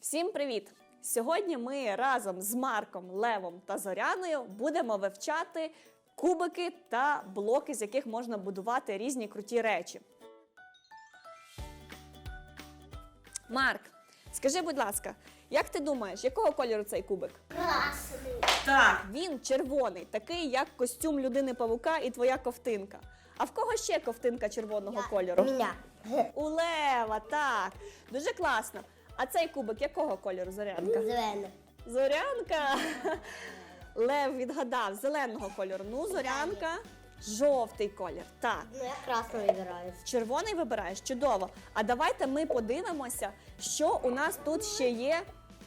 Всім привіт! Сьогодні ми разом з Марком, Левом та Зоряною будемо вивчати кубики та блоки, з яких можна будувати різні круті речі. Марк, скажи, будь ласка, як ти думаєш, якого кольору цей кубик? Красний. Так, він червоний, такий як костюм людини павука і твоя ковтинка. А в кого ще ковтинка червоного кольору? Меня. У Лева, так. Дуже класно. А цей кубик якого кольору зорянка? Зелений. Зорянка. Лев відгадав зеленого кольору. Ну, зорянка, жовтий колір. Так. Ну, я красный выбираю. Червоний вибираєш чудово. А давайте ми подивимося, що у нас тут ще є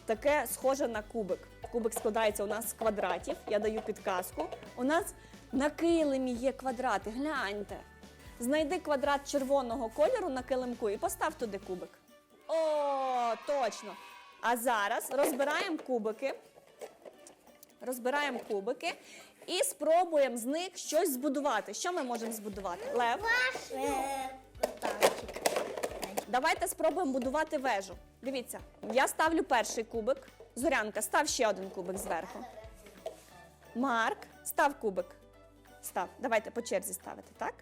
таке схоже на кубик. Кубик складається у нас з квадратів. Я даю підказку. У нас на килимі є квадрати. Гляньте. Знайди квадрат червоного кольору на килимку і постав туди кубик. О, точно. А зараз розбираємо кубики. Розбираємо кубики і спробуємо з них щось збудувати. Що ми можемо збудувати? Лев. Давайте спробуємо будувати вежу. Дивіться, я ставлю перший кубик. Зорянка, став ще один кубик зверху. Марк, став кубик. Став. Давайте по черзі ставити, так?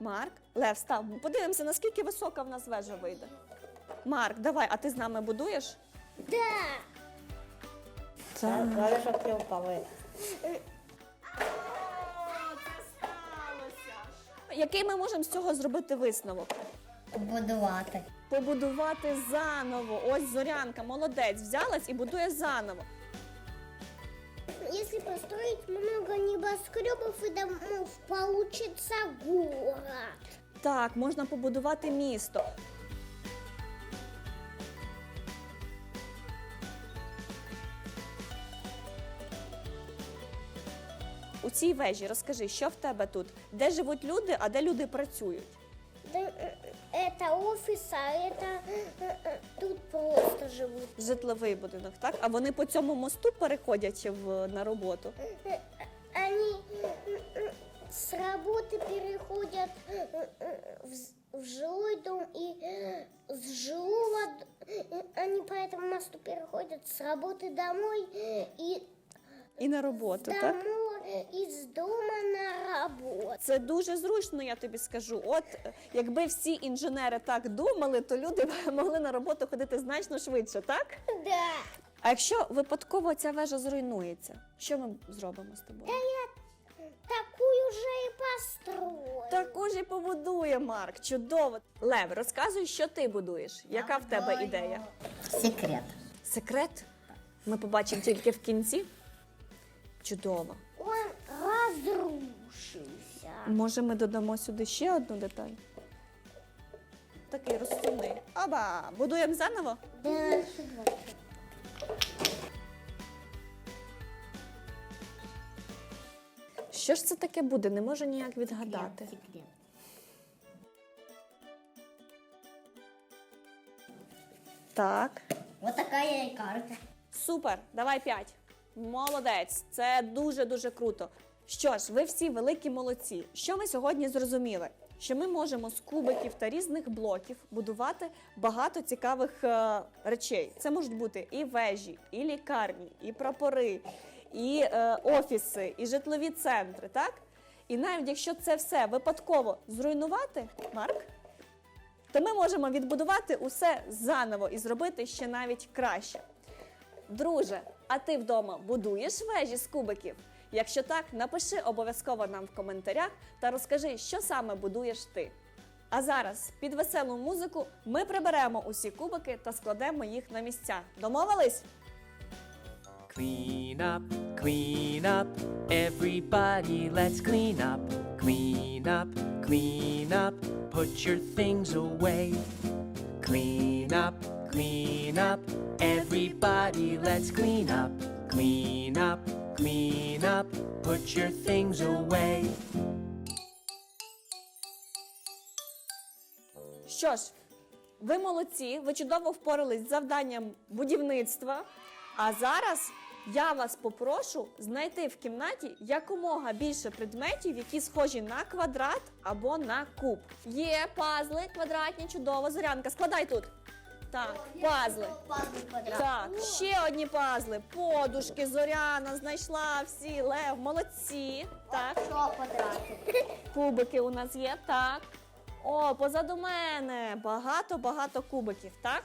Марк, Лев, став. Подивимося, наскільки висока в нас вежа вийде. Марк, давай, а ти з нами будуєш? Да. Так. Главное, чтобы не упал. Який ми можемо з цього зробити висновок? Будувати. Побудувати заново. Ось зорянка, молодець, взялась і будує заново. Если построить много небоскребов и домов, получится город. Так, можна побудувати місто. У цій вежі розкажи, що в тебе тут? Де живуть люди, а де люди працюють? Да, э, это офис, а это э, э, тут просто живут. Житловий будинок, так? А вони по цьому мосту переходять в, на роботу. Э, Они э, э, с работы переходят э, э, в з- в жилой дом и э, с жилого д- э, они по этому мосту переходят с работы домой э, и І на роботу, так? домой из Дома на работу. Це дуже зручно, я тобі скажу. От е, якби всі інженери так думали, то люди могли на роботу ходити значно швидше, так? Да. А якщо випадково ця вежа зруйнується, що ми зробимо з тобою? Такую же и построю. Таку ж і побудує Марк. Чудово. Лев, розказуй, що ти будуєш. Яка в тебе ідея? Секрет. Секрет? Ми побачимо тільки в кінці. Чудово. Он разрушился. Може, ми додамо сюди ще одну деталь? Такий розсувний. Оба! Будуємо заново? Що ж це таке буде? Не можу ніяк відгадати. Секрет. Так. Вот такая и карта. Супер, давай п'ять. Молодець, це дуже дуже круто. Що ж, ви всі великі молодці. Що ми сьогодні зрозуміли? Що ми можемо з кубиків та різних блоків будувати багато цікавих е, речей. Це можуть бути і вежі, і лікарні, і прапори, і е, офіси, і житлові центри, так? І навіть якщо це все випадково зруйнувати, Марк, то ми можемо відбудувати усе заново і зробити ще навіть краще. Друже, а ти вдома будуєш вежі з кубиків? Якщо так, напиши обов'язково нам в коментарях та розкажи, що саме будуєш ти. А зараз під веселу музику ми приберемо усі кубики та складемо їх на місця. Домовились? Clean up, clean up, everybody, let's clean up. Clean up, clean up, put your things away. Clean up, clean up, everybody, let's clean up. Clean up, clean up, put your things away. Що ж, ви молодці, ви чудово впорались з завданням будівництва. А зараз я вас попрошу знайти в кімнаті якомога більше предметів, які схожі на квадрат або на куб. Є пазли, квадратні, чудово. Зорянка, складай тут. Так, пазли. Квадрат. Так. Ще одні пазли. Подушки, Зоряна знайшла всі. Лев, молодці. Так, Що квадратик? кубики у нас є. Так. О, позаду мене. Багато-багато кубиків, так?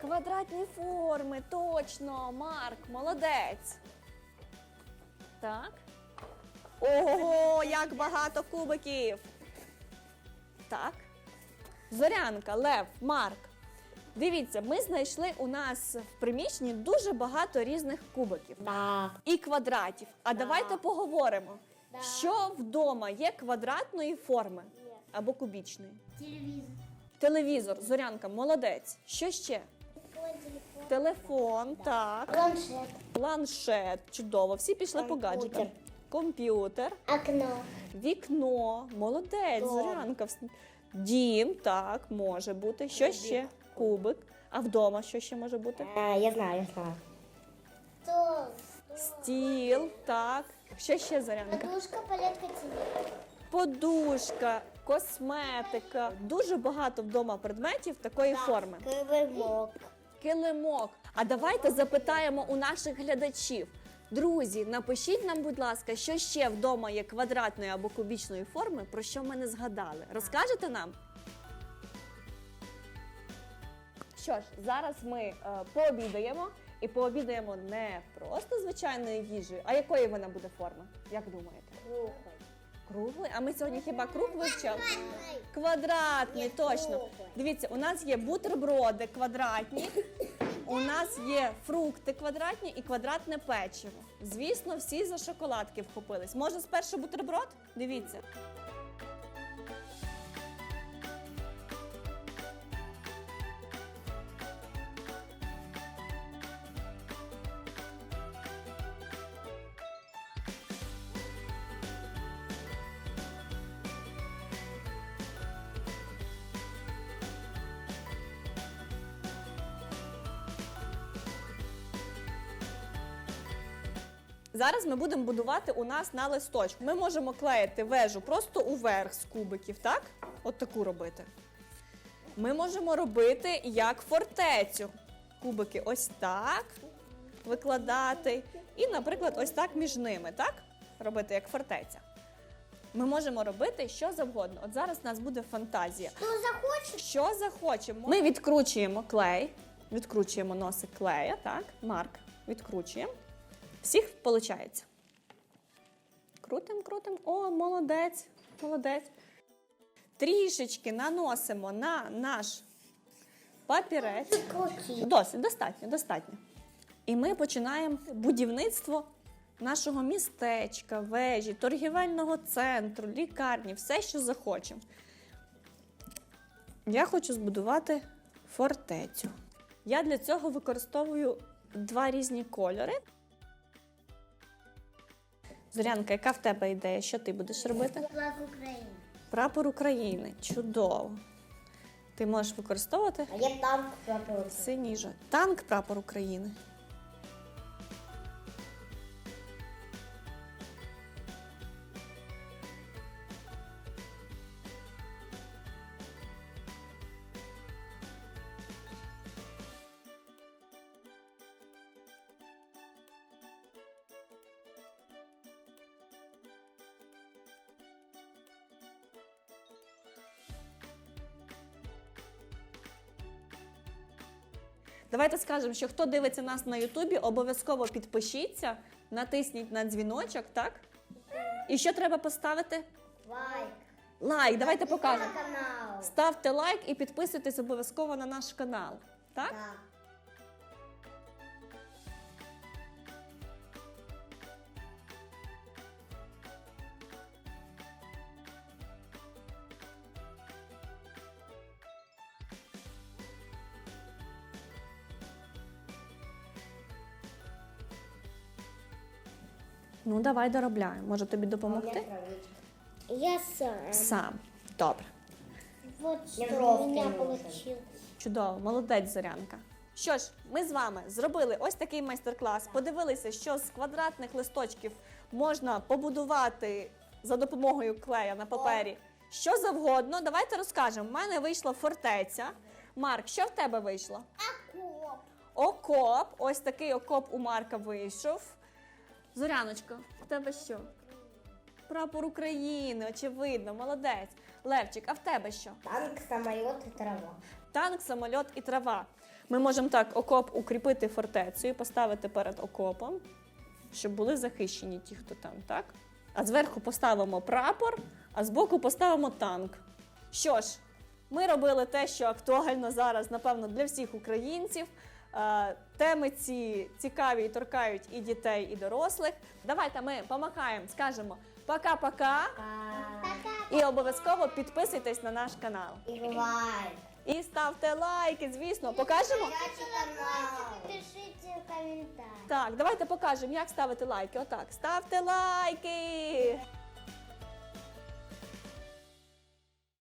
Квадратні форми, точно, Марк, молодець. Так. Ого, як багато кубиків. Так. Зорянка, Лев, Марк. Дивіться, ми знайшли у нас в приміщенні дуже багато різних кубиків Да. і квадратів. А давайте поговоримо, Да. що вдома є квадратної форми або кубічної. Телевізор. Телевізор, зорянка, молодець. Що ще? Телефон, телефон. Телефон, так. Планшет. Планшет, чудово. Всі пішли по гаджетам. Комп'ютер, Окно. вікно, молодець, Дом. зорянка. Вс- Дім, так, може бути. Що ще? Кубик. А вдома що ще може бути? А, я знаю, я знаю. Стол. Стіл, так. Що ще зорянка? Подушка, палетка, телефон. Подушка, косметика. Дуже багато вдома предметів такої форми. Килимок. Килимок. А давайте запитаємо у наших глядачів. Друзі, напишіть нам, будь ласка, що ще вдома є квадратної або кубічної форми, про що ми не згадали. Розкажете нам? Що ж, зараз ми е, пообідаємо і пообідаємо не просто звичайною їжею, а якої вона буде форми? Як думаєте? Круглий. Круглий? А ми сьогодні хіба круг вивчали? Квадратний, точно. Дивіться, у нас є бутерброди квадратні, у нас є фрукти квадратні і квадратне печиво. Звісно, всі за шоколадки вхопились. Може, спершу бутерброд? Дивіться. Зараз ми будемо будувати у нас на листочку. Ми можемо клеїти вежу просто уверх з кубиків, так? От таку робити. Ми можемо робити як фортецю. Кубики ось так викладати. І, наприклад, ось так між ними, так? Робити як фортеця. Ми можемо робити що завгодно. От зараз у нас буде фантазія. Хто захоче? Що захочемо. Ми відкручуємо клей, відкручуємо носик клея, так, Марк, відкручуємо. Всіх виходить. Крутим, крутим. О, молодець, молодець. Трішечки наносимо на наш папірець. Досить, достатньо, достатньо. І ми починаємо будівництво нашого містечка, вежі, торгівельного центру, лікарні, все, що захочемо. Я хочу збудувати фортецю. Я для цього використовую два різні кольори. Зорянка, яка в тебе ідея? Що ти будеш робити? Флаг України. Прапор України. Чудово. Ти можеш використовувати А є танк прапор. Синій же. Танк прапор України. Давайте скажемо, що хто дивиться нас на Ютубі, обов'язково підпишіться, натисніть на дзвіночок, так? І що треба поставити? Лайк. Лайк, давайте покажемо. Ставте лайк і підписуйтесь обов'язково на наш канал. Так? Так. Ну, давай доробляємо. Може тобі допомогти? Я сам. Сам. Добре. Вот что желтый у меня получилось. Чудово, молодець Зорянка. Що ж, ми з вами зробили ось такий майстер-клас. Подивилися, що з квадратних листочків можна побудувати за допомогою клея на папері. Що завгодно. Давайте розкажемо. У мене вийшла фортеця. Марк, що в тебе вийшло? Окоп. окоп. Ось такий окоп у Марка вийшов. Зоряночко, в тебе що? Прапор України, очевидно, молодець. Левчик, а в тебе що? Танк, самолет и трава. Танк, самольот і трава. Ми можемо так окоп укріпити фортецею, поставити перед окопом, щоб були захищені ті, хто там, так? А зверху поставимо прапор, а збоку поставимо танк. Що ж, ми робили те, що актуально зараз, напевно, для всіх українців. Е, Теми ці цікаві і торкають і дітей, і дорослих. Давайте ми помахаємо, скажемо пока-пока і обов'язково підписуйтесь на наш канал. Лайк. І ставте лайки, звісно, покажемо. Пишите комментарий. Так, давайте покажемо, як ставити лайки. Отак, ставте лайки.